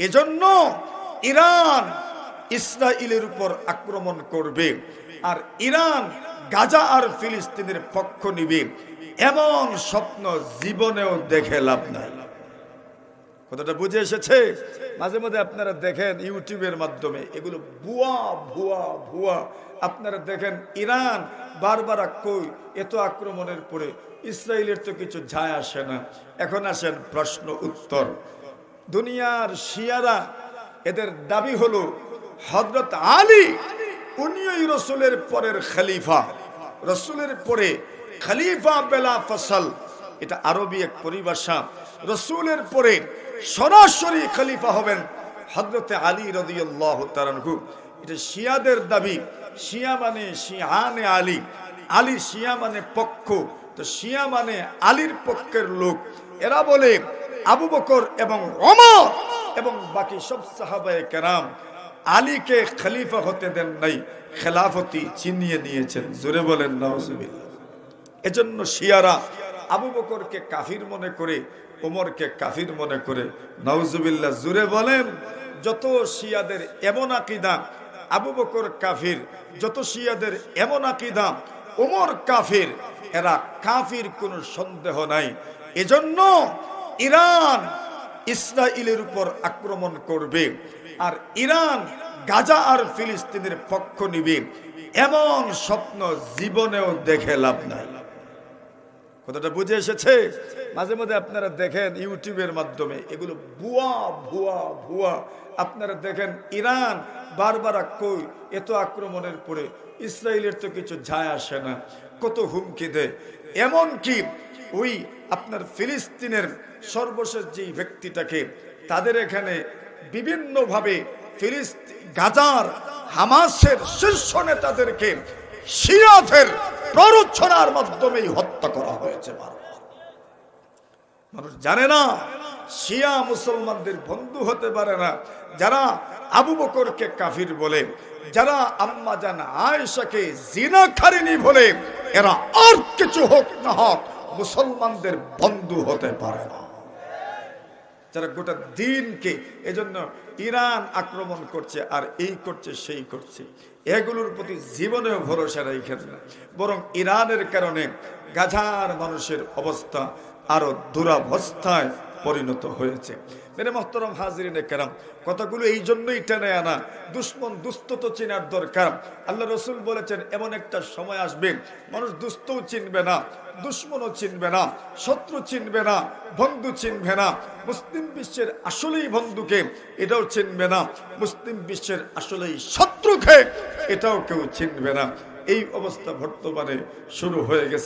এজন্য ইরান ইসরায়েলের উপর আক্রমণ করবে আর ইরান গাজা আর ফিলিস্তিনের পক্ষ নিবে। এমন স্বপ্ন জীবনেও দেখে লাভ নাই। কথাটা বুঝে এসেছে? মাঝে মাঝে আপনারা দেখেন ইউটিউবের মাধ্যমে এগুলো ভুয়া ভুয়া ভুয়া। আপনারা দেখেন ইরান বারবার কই, এত আক্রমণের পরে। ইসরায়েলের তো কিছু যায় আসে না। এখন আসেন প্রশ্ন উত্তর। দুনিয়ার শিয়ারা এদের দাবি হলো হজরত আলী উনিও রসুলের পরের খলিফা। রসুলের পরে খালিফা বেলা ফসল, এটা আরবি এক পরিভাষা। রসুলের পরে সরাসরি খলিফা হবেন হজরতে আলী রদিয়াল্লাহ তারানহু এটা শিয়াদের দাবি। শিয়া মানে শিয়ানে আলী। আলী শিয়া মানে পক্ষ। তো শিয়া মানে আলীর পক্ষের লোক। এরা বলে আবু বকর এবং অমর এবং বাকি সব সাহাবায়ে কেরাম আলীকে খলিফা হতে দেন নাই, খেলাফতি চিনিয়ে নিয়েছেন। জোরে বলেন নওয়াজুবিল্লাহ এজন্য শিয়ারা আবু বকরকে কাফির মনে করে, ওমরকে কাফির মনে করে নওজুবিল্লাহ জুড়ে বলেন, যত শিয়াদের এমন আকিদা, আবু বকর কাফির, যত শিয়াদের এমন আকিদা, ওমর কাফির, এরা কাফির কোনো সন্দেহ নাই। এজন্য ইরান ইসরায়েলের উপর আক্রমণ করবে আর ইরান গাজা আর ফিলিস্তিনের পক্ষ নিবে, এমন স্বপ্ন জীবনেও দেখে লাভ নাই। কথাটা বুঝে এসেছে? মাঝে মাঝে আপনারা দেখেন ইউটিউবের মাধ্যমে, এগুলো ভুয়া ভুয়া ভুয়া। আপনারা দেখেন ইরান বারবার কই, এত আক্রমণের পরে ইসরায়েলের তো কিছু যায় আসে না, কত হুমকি দেয়। এমন কি ওই আপনার ফিলিস্তিনের সর্বশেষ যেই ব্যক্তিটাকে, তাদের এখানে বিভিন্নভাবে ফিলিস্তিন গাজার হামাসের শীর্ষ নেতাদেরকে শিয়াদের প্ররোচনার মাধ্যমেই হত্যা করা হয়েছে মানুষ জানে না, শিয়া মুসলমানদের বন্ধু হতে পারে না, যারা আবু বকরকে কাফির বলে, যারা আম্মা জান আয়েশাকে জিনা খারিনি বলে, এরা আর কিছু হোক না হোক মুসলমানদের বন্ধু হতে পারে না। যারা গোটা দিনকে এজন্য ইরান আক্রমণ করছে আর এই করছে, সেই করছে, এগুলোর প্রতি জীবনেও ভরসা রেখেন না। বরং ইরানের কারণে গাজার মানুষের অবস্থা আরও দুরাবস্থায় পরিণত হয়েছে। মেরে মোহতরম হাজিরিনে কেরাম, কথাগুলো এই জন্যই টেনে আনা, দুশ্মন দুস্থ তো চেনার দরকার। আল্লাহ রসুল বলেছেন, এমন একটা সময় আসবে, মানুষ দুস্থও চিনবে না, দুশ্মনও চিনবে না, শত্রু চিনবে না, বন্ধু চিনবে না, মুসলিম বিশ্বের আসলেই বন্ধুকে এটাও চিনবে না, মুসলিম বিশ্বের আসলেই শত্রুকে এটাও কেউ চিনবে না। এই অবস্থা বর্তমানে শুরু হয়ে গেছে।